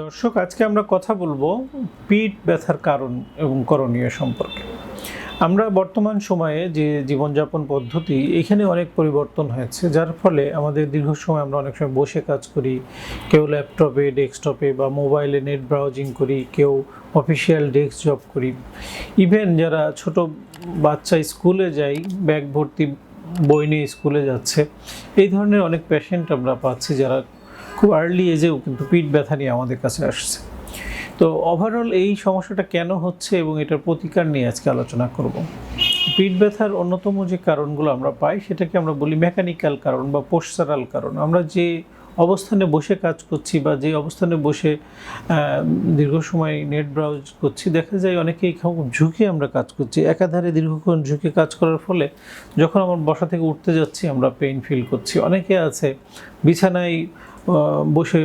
দর্শক, আজকে আমরা কথা বলব পিঠ ব্যথার কারণ এবং করণীয় সম্পর্কে। আমরা বর্তমান সময়ে যে জীবনযাপন পদ্ধতি, এখানে অনেক পরিবর্তন হয়েছে, যার ফলে আমাদের দীর্ঘ সময় আমরা অনেক সময় বসে কাজ করি, কেউ ল্যাপটপে, ডেস্কটপে বা মোবাইলে নেট ব্রাউজিং করি, কেউ অফিসিয়াল ডেস্ক জব করি। ইভেন যারা ছোট বাচ্চা স্কুলে যাই, ব্যাগ ভর্তি বই নিয়ে স্কুলে যাচ্ছে, এই ধরনের অনেক পেশেন্ট আমরা পাচ্ছি যারা খুব আর্লি এজেও কিন্তু পিঠ ব্যথা নিয়ে আমাদের কাছে আসছে। তো ওভারঅল এই সমস্যাটা কেন হচ্ছে এবং এটার প্রতিকার নিয়ে আজকে আলোচনা করব। পিঠ ব্যথার অন্যতম যে কারণগুলো আমরা পাই সেটাকে আমরা বলি মেকানিক্যাল কারণ বা পোস্টারাল কারণ। আমরা যে অবস্থানে বসে কাজ করছি বা যে অবস্থানে বসে দীর্ঘ সময় নেট ব্রাউজ করছি, দেখা যায় অনেকেই ঝুঁকে আমরা কাজ করছি। একাধারে দীর্ঘক্ষণ ঝুঁকে কাজ করার ফলে যখন আমার বসা থেকে উঠতে যাচ্ছি আমরা পেইন ফিল করছি। অনেকে আছে বিছানায় বসে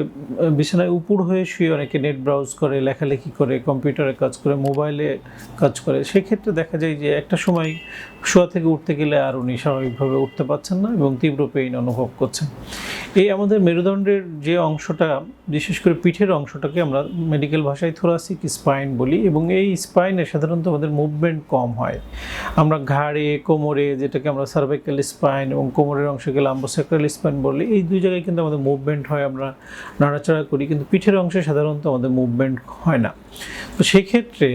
বিছানায় উপুর হয়ে শুয়ে অনেকে নেট ব্রাউজ করে, লেখালেখি করে, কম্পিউটারে কাজ করে মোবাইলে কাজ করে। সেক্ষেত্রে দেখা যায় যে একটা সময় শোয়া থেকে উঠতে গেলে আর উনি স্বাভাবিকভাবে উঠতে পারছেন না এবং তীব্র পেইন অনুভব করছেন। এই আমাদের মেরুদণ্ডের যে অংশটা, বিশেষ করে পিঠের অংশটাকে আমরা মেডিকেল ভাষায় থোরাসিক স্পাইন বলি এবং এই স্পাইনে সাধারণত আমাদের মুভমেন্ট কম হয়। আমরা ঘাড়ে, কোমরে যেটাকে আমরা সার্ভাইকাল স্পাইন এবং কোমরের অংশকে লাম্বোসেক্রাল স্পাইন বলি, এই দুই জায়গায় কিন্তু আমাদের মুভমেন্ট হয়, আমরা নাড়াচাড়া করি, কিন্তু পিঠের অংশে সাধারণত আমাদের মুভমেন্ট হয় না। তো সেক্ষেত্রে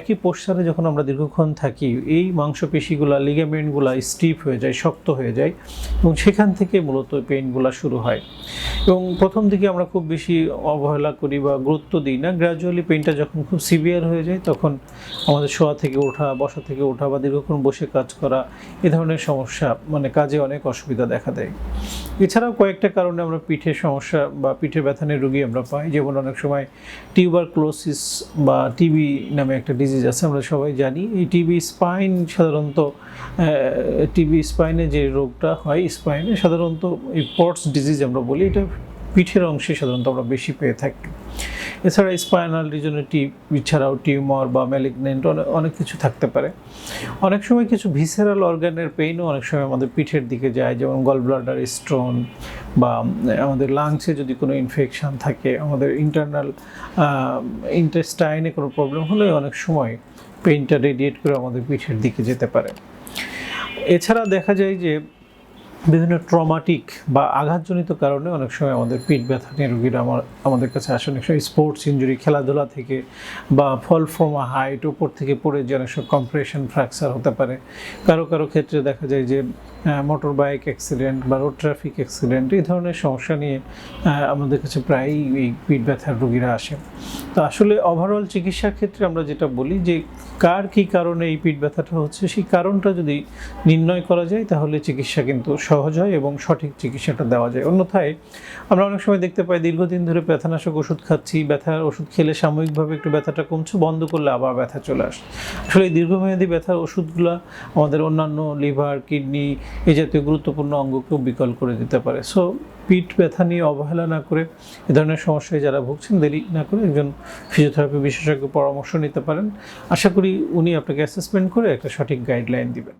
একই পোস্টারে যখন আমরা দীর্ঘক্ষণ থাকি, এই মাংসপেশিগুলা লিগামেন্টগুলা স্টিফ হয়ে যায়, শক্ত হয়ে যায় এবং সেখান থেকে মূলত পেইনগুলা শুরু হয়। এবং প্রথম দিকে আমরা খুব বেশি অবহেলা করি বা গুরুত্ব দিই না। গ্র্যাজুয়ালি পেনটা যখন খুব সিভিয়ার হয়ে যায়, তখন আমাদের শোয়া থেকে ওঠা, বসা থেকে ওঠা বা দীর্ঘক্ষণ বসে কাজ করা, এ ধরনের সমস্যা মানে কাজে অনেক অসুবিধা দেখা দেয়। এছাড়াও কয়েকটা কারণে আমরা পিঠের সমস্যা বা পিঠে ব্যথানের রোগী আমরা পাই। যেমন অনেক সময় টিউবার ক্লোসিস বা টিবি নামে একটা ডিজিজ আছে, আমরা সবাই জানি। এই টিবি স্পাইন সাধারণত টিবি স্পাইনে যে রোগটা হয় স্পাইনে সাধারণত এই পটস ডিজিজ আমরা বলি। এটা পিঠের অংশে সাধারণত আমরা বেশি পেয়ে থাকি। এছাড়া স্পাইনাল রিজনে টিপ এছাড়াও টিউমার বা ম্যালিগনেন্ট অনেক কিছু থাকতে পারে। অনেক সময় কিছু ভিসেরাল অর্গানের পেইনও অনেক সময় আমাদের পিঠের দিকে যায়, যেমন গল ব্লাডার স্টোন বা আমাদের লাংসে যদি কোনো ইনফেকশন থাকে, আমাদের ইন্টারনাল ইন্টেস্টাইনে কোনো প্রবলেম হলে অনেক সময় পেইনটা রেডিয়েট করে আমাদের পিঠের দিকে যেতে পারে। এছাড়া দেখা যায় যে বিভিন্ন ট্রমাটিক বা আঘাতজনিত কারণে অনেক সময় আমাদের পিঠ ব্যথা নিয়ে রুগীরা আমার, আমাদের কাছে আসে। অনেক সময় স্পোর্টস ইঞ্জুরি খেলাধুলা থেকে বা ফল ফ্রম হাইট উপর থেকে পড়ে যে অনেক সময় কম্প্রেশন ফ্র্যাকচার হতে পারে। কারও কারও ক্ষেত্রে দেখা যায় যে মোটর বাইক অ্যাক্সিডেন্ট বা রোড ট্রাফিক অ্যাক্সিডেন্ট এই ধরনের সমস্যা নিয়ে আমাদের কাছে প্রায়ই এই পিঠ ব্যথার রুগীরা আসে। তো আসলে ওভারঅল চিকিৎসার ক্ষেত্রে আমরা যেটা বলি যে, কার কী কারণে এই পিঠ ব্যথাটা হচ্ছে, সেই কারণটা যদি নির্ণয় করা যায় তাহলে চিকিৎসা কিন্তু সহজ হয় এবং সঠিক চিকিৎসাটা দেওয়া যায়। অন্যথায় আমরা অনেক সময় দেখতে পাই দীর্ঘদিন ধরে ব্যথানাশক ওষুধ খাচ্ছি, ব্যথার ওষুধ খেলে সাময়িকভাবে একটু ব্যথাটা কমছে, বন্ধ করলে আবার ব্যথা চলে আসে। আসলে এই দীর্ঘমেয়াদী ব্যথার ওষুধগুলো আমাদের অন্যান্য লিভার, কিডনি এই জাতীয় গুরুত্বপূর্ণ অঙ্গকেও বিকল করে দিতে পারে। সো পিঠ ব্যথা নিয়ে অবহেলা না করে, এ ধরনের সমস্যায় যারা ভুগছেন দেরি না করে একজন ফিজিওথেরাপি বিশেষজ্ঞ পরামর্শ নিতে পারেন। আশা করি উনি আপনাকে অ্যাসেসমেন্ট করে একটা সঠিক গাইডলাইন দিবেন।